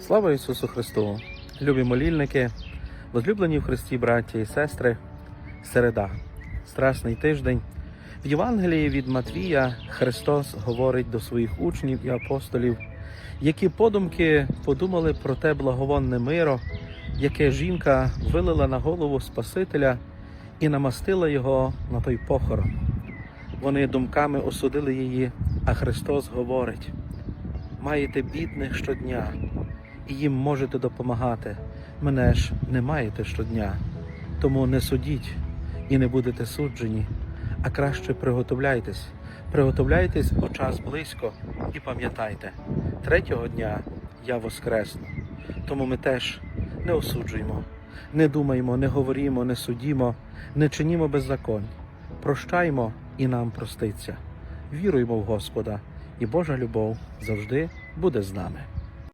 Слава Ісусу Христу! Любі молільники, возлюблені в Христі браті і сестри, середа, страсний тиждень. В Євангелії від Матвія Христос говорить до своїх учнів і апостолів, які подумки подумали про те благовонне миро, яке жінка вилила на голову Спасителя і намастила його на той похорон. Вони думками осудили її, а Христос говорить: маєте бідних щодня, і їм можете допомагати. Мене ж не маєте щодня. Тому не судіть і не будете суджені, а краще приготовляйтесь. Приготовляйтесь, бо час близько, і пам'ятайте, третього дня я воскресну. Тому ми теж не осуджуємо, не думаємо, не говоримо, не судімо, не чинімо беззаконь. Прощаймо і нам проститься. Віруємо в Господа, і Божа любов завжди буде з нами.